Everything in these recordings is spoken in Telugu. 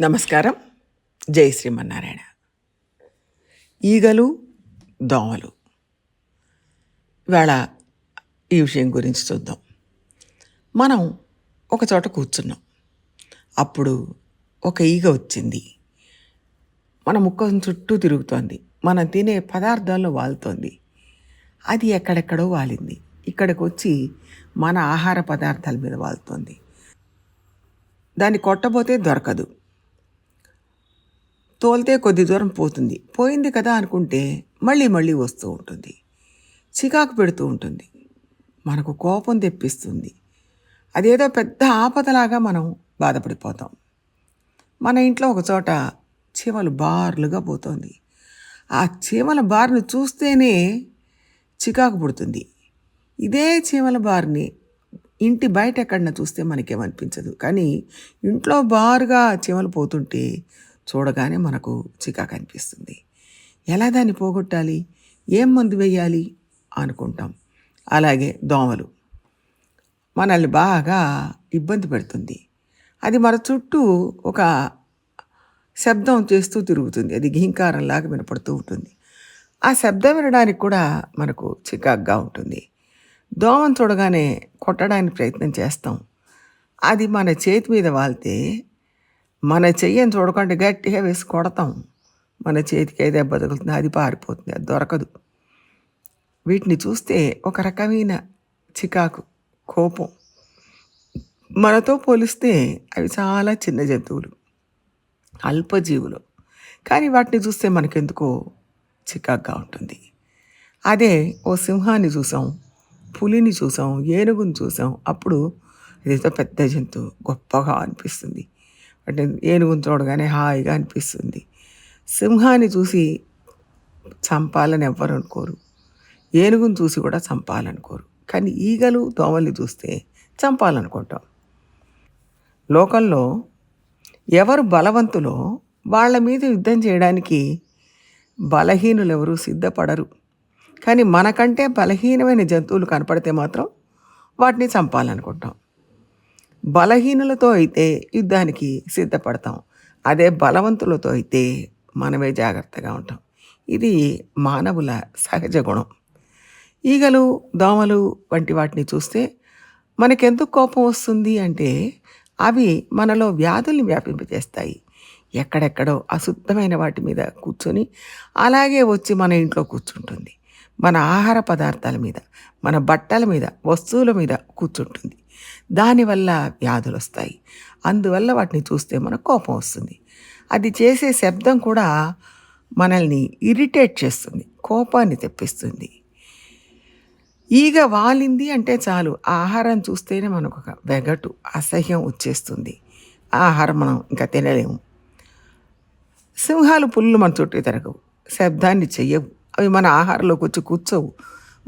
నమస్కారం. జై శ్రీమన్నారాయణ. ఈగలు దోమలు. ఇవాళ ఈ విషయం గురించి చూద్దాం. మనం ఒక చోట కూర్చున్నాం. అప్పుడు ఒక ఈగ వచ్చింది. మన ముఖం చుట్టూ తిరుగుతోంది. మనం తినే పదార్థాల్లో వాలుతోంది. అది ఎక్కడెక్కడో వాలింది. ఇక్కడికి వచ్చి మన ఆహార పదార్థాల మీద వాలుతోంది. దాన్ని కొట్టబోతే దొరకదు. తోలితే కొద్ది దూరం పోతుంది. పోయింది కదా అనుకుంటే మళ్ళీ మళ్ళీ వస్తూ ఉంటుంది. చికాకు పెడుతూ ఉంటుంది. మనకు కోపం తెప్పిస్తుంది. అదేదో పెద్ద ఆపదలాగా మనం బాధపడిపోతాం. మన ఇంట్లో ఒక చోట చీమలు బార్లుగా పోతుంది. ఆ చీమల బార్ను చూస్తేనే చికాకు పుడుతుంది. ఇదే చీమల బార్ని ఇంటి బయట ఎక్కడన్నా చూస్తే మనకేమనిపించదు. కానీ ఇంట్లో బారుగా చీమలు పోతుంటే చూడగానే మనకు చికాకు అనిపిస్తుంది. ఎలా దాన్ని పోగొట్టాలి? ఏం మందు వేయాలి? అనుకుంటాం. అలాగే దోమలు. మనల్ని బాగా ఇబ్బంది పెడుతుంది. అది మన చుట్టూ ఒక శబ్దం చేస్తూ తిరుగుతుంది. అది ఘీంకారంలాగా వినపడుతూ ఉంటుంది. ఆ శబ్దం వినడానికి కూడా మనకు చికాగ్గా ఉంటుంది. దోమను చూడగానే కొట్టడానికి ప్రయత్నం చేస్తాం. అది మన చేతి మీద వాళ్తే మన చెయ్యని చూడకుండా గట్టిగా వేసి కొడతాం. మన చేతికి అయితే బతుకుతుంది అది పారిపోతుంది అది దొరకదు. వీటిని చూస్తే ఒక రకమైన చికాకు కోపం. మనతో పోలిస్తే అవి చాలా చిన్న జంతువులు అల్పజీవులు. కానీ వాటిని చూస్తే మనకెందుకో చికాగ్గా ఉంటుంది. అదే ఓ సింహాన్ని చూసాం పులిని చూసాం ఏనుగుని చూసాం. అప్పుడు ఇదేదో పెద్ద జంతువు గొప్పగా అనిపిస్తుంది. అంటే ఏనుగుని చూడగానే హాయిగా అనిపిస్తుంది. సింహాన్ని చూసి చంపాలని ఎవ్వరు అనుకోరు. ఏనుగుని చూసి కూడా చంపాలనుకోరు. కానీ ఈగలు దోమల్ని చూస్తే చంపాలనుకుంటాం. లోకంలో ఎవరు బలవంతులో వాళ్ళ మీద యుద్ధం చేయడానికి బలహీనులు ఎవరు సిద్ధపడరు. కానీ మనకంటే బలహీనమైన జంతువులు కనపడితే మాత్రం వాటిని చంపాలనుకుంటాం. బలహీనులతో అయితే యుద్ధానికి సిద్ధపడతాం. అదే బలవంతులతో అయితే మనమే జాగ్రత్తగా ఉంటాం. ఇది మానవుల సహజ గుణం. ఈగలు దోమలు వంటి వాటిని చూస్తే మనకెందుకు కోపం వస్తుంది అంటే అవి మనలో వ్యాధుల్ని వ్యాపింపజేస్తాయి. ఎక్కడెక్కడో అశుద్ధమైన వాటి మీద కూర్చొని అలాగే వచ్చి మన ఇంట్లో కూర్చుంటుంది. మన ఆహార పదార్థాల మీద మన బట్టల మీద వస్తువుల మీద కూర్చుంటుంది. దానివల్ల వ్యాధులు వస్తాయి. అందువల్ల వాటిని చూస్తే మనకు కోపం వస్తుంది. అది చేసే శబ్దం కూడా మనల్ని ఇరిటేట్ చేస్తుంది. కోపాన్ని తెప్పిస్తుంది. ఈగ వాలింది అంటే చాలు. ఆహారం చూస్తేనే మనకు ఒక వెగటు అసహ్యం వచ్చేస్తుంది. ఆహారం మనం ఇంకా తినలేము. సింహాలు పుల్లు మన చుట్టూ తిరగవు. శబ్దాన్ని చెయ్యవు. అవి మన ఆహారంలోకి వచ్చి కూర్చోవు.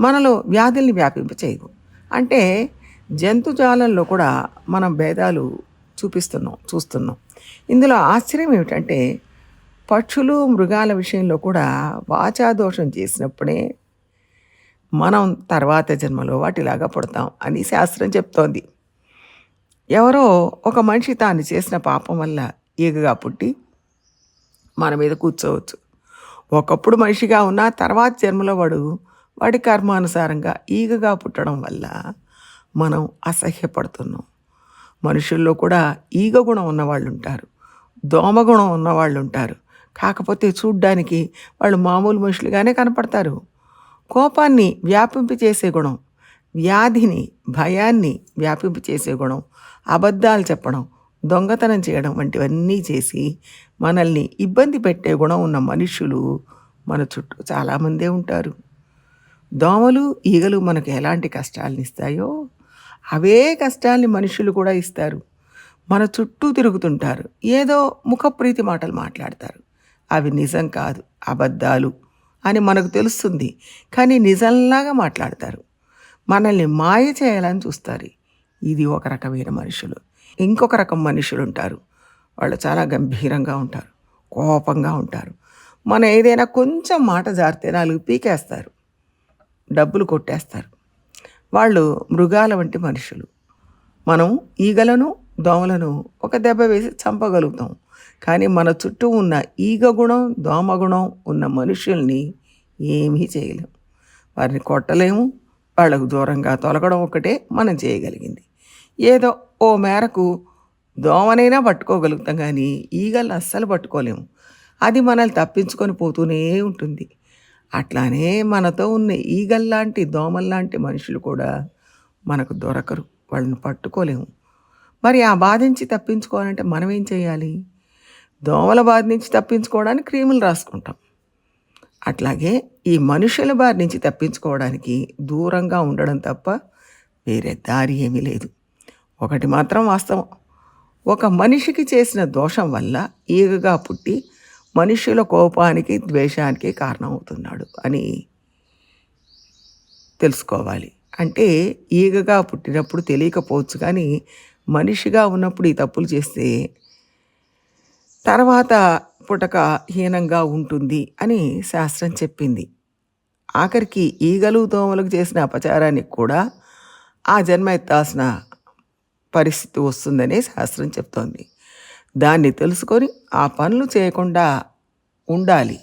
మనలో వ్యాధుల్ని వ్యాపింప చేయవు అంటే జంతుజాలంలో కూడా మనం భేదాలు చూపిస్తున్నాం చూస్తున్నాం. ఇందులో ఆశ్చర్యం ఏమిటంటే పక్షులు మృగాల విషయంలో కూడా వాచాదోషం చేసినప్పుడే మనం తర్వాత జన్మలో వాటిలాగా పుడతాం అని శాస్త్రం చెప్తోంది. ఎవరో ఒక మనిషి తాను చేసిన పాపం వల్ల ఈగగా పుట్టి మన మీద కూర్చోవచ్చు. ఒకప్పుడు మనిషిగా ఉన్న తర్వాత జన్మలో వాడు వాడి కర్మానుసారంగా ఈగగా పుట్టడం వల్ల మనం అసహ్యపడుతున్నాం. మనుషుల్లో కూడా ఈగ గుణం ఉన్నవాళ్ళు ఉంటారు దోమ గుణం ఉన్నవాళ్ళు ఉంటారు కాకపోతే చూడ్డానికి వాళ్ళు మామూలు మనుషులుగానే కనపడతారు. కోపాన్ని వ్యాపింపచేసే గుణం వ్యాధిని భయాన్ని వ్యాపింపచేసే గుణం అబద్ధాలు చెప్పడం దొంగతనం చేయడం వంటివన్నీ చేసి మనల్ని ఇబ్బంది పెట్టే గుణం ఉన్న మనుషులు మన చుట్టూ చాలామందే ఉంటారు. దోమలు ఈగలు మనకు ఎలాంటి కష్టాలను ఇస్తాయో అవే కష్టాల్ని మనుషులు కూడా ఇస్తారు. మన చుట్టూ తిరుగుతుంటారు. ఏదో ముఖప్రీతి మాటలు మాట్లాడతారు. అవి నిజం కాదు అబద్ధాలు అని మనకు తెలుస్తుంది. కానీ నిజంలాగా మాట్లాడతారు. మనల్ని మాయ చేయాలని చూస్తారు. ఇది ఒక రకమైన మనుషులు. ఇంకొక రకం మనుషులు ఉంటారు. వాళ్ళు చాలా గంభీరంగా ఉంటారు. కోపంగా ఉంటారు. మన ఏదైనా కొంచెం మాట జారితే నాలుగు పీకేస్తారు. డబ్బులు కొట్టేస్తారు. వాళ్ళు మృగాల వంటి మనుషులు. మనం ఈగలను దోమలను ఒక దెబ్బ వేసి చంపగలుగుతాం. కానీ మన చుట్టూ ఉన్న ఈగ గుణం దోమ గుణం ఉన్న మనుషుల్ని ఏమీ చేయలేము వారిని కొట్టలేము వాళ్ళకు దూరంగా తొలగడం ఒకటే మనం చేయగలిగింది. ఏదో ఓ మేరకు దోమనైనా పట్టుకోగలుగుతాం కానీ ఈగలను అస్సలు పట్టుకోలేము. అది మనల్ని తప్పించుకొని పోతూనే ఉంటుంది. అట్లానే మనతో ఉన్న ఈగల్లాంటి దోమల్లాంటి మనుషులు కూడా మనకు దొరకరు. వాళ్ళని పట్టుకోలేము. మరి ఆ బాధ నుంచి తప్పించుకోవాలంటే మనం ఏం చేయాలి? దోమల బాధ నుంచి తప్పించుకోవడానికి క్రీములు రాసుకుంటాం. అట్లాగే ఈ మనుషుల బారి నుంచి తప్పించుకోవడానికి దూరంగా ఉండడం తప్ప వేరే దారి ఏమీ లేదు. ఒకటి మాత్రం వాస్తవం. ఒక మనిషికి చేసిన దోషం వల్ల ఈగగా పుట్టి మనుషుల కోపానికి ద్వేషానికి కారణమవుతున్నాడు అని తెలుసుకోవాలి. అంటే ఈగగా పుట్టినప్పుడు తెలియకపోవచ్చు కానీ మనిషిగా ఉన్నప్పుడు ఈ తప్పులు చేస్తే తర్వాత పుటక హీనంగా ఉంటుంది అని శాస్త్రం చెప్పింది. ఆఖరికి ఈగలు దోమలకు చేసిన అపచారానికి కూడా ఆ జన్మ ఎత్తాల్సిన పరిస్థితి వస్తుందనే శాస్త్రం చెప్తోంది. దాన్ని తెలుసుకొని ఆ పనులు చేయకుండా ఉండాలి.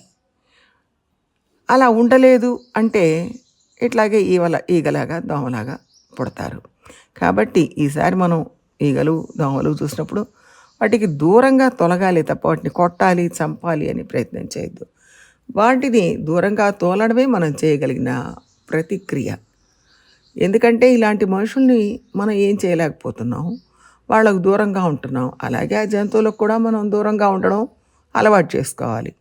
అలా ఉండలేదు అంటే ఇట్లాగే ఈవల ఈగలాగా దోమలాగా పుడతారు. కాబట్టి ఈసారి మనం ఈగలు దోమలు చూసినప్పుడు వాటికి దూరంగా తొలగాలి తప్ప వాటిని కొట్టాలి చంపాలి అని ప్రయత్నం చేయొద్దు. వాటిని దూరంగా తోలడమే మనం చేయగలిగిన ప్రతిక్రియ. ఎందుకంటే ఇలాంటి మనుషుల్ని మనం ఏం చేయలేకపోతున్నాం? వాళ్ళకు దూరంగా ఉంటున్నాం. అలాగే ఆ జంతువులకు కూడా మనం దూరంగా ఉండడం అలవాటు చేసుకోవాలి.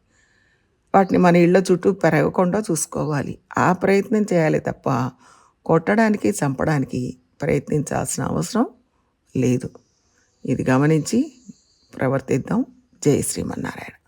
వాటిని మన ఇళ్ళ చుట్టూ పెరగకుండా చూసుకోవాలి. ఆ ప్రయత్నం చేయాలి తప్ప కొట్టడానికి చంపడానికి ప్రయత్నించాల్సిన అవసరం లేదు. ఇది గమనించి ప్రవర్తిద్దాం. జై శ్రీమన్నారాయణ.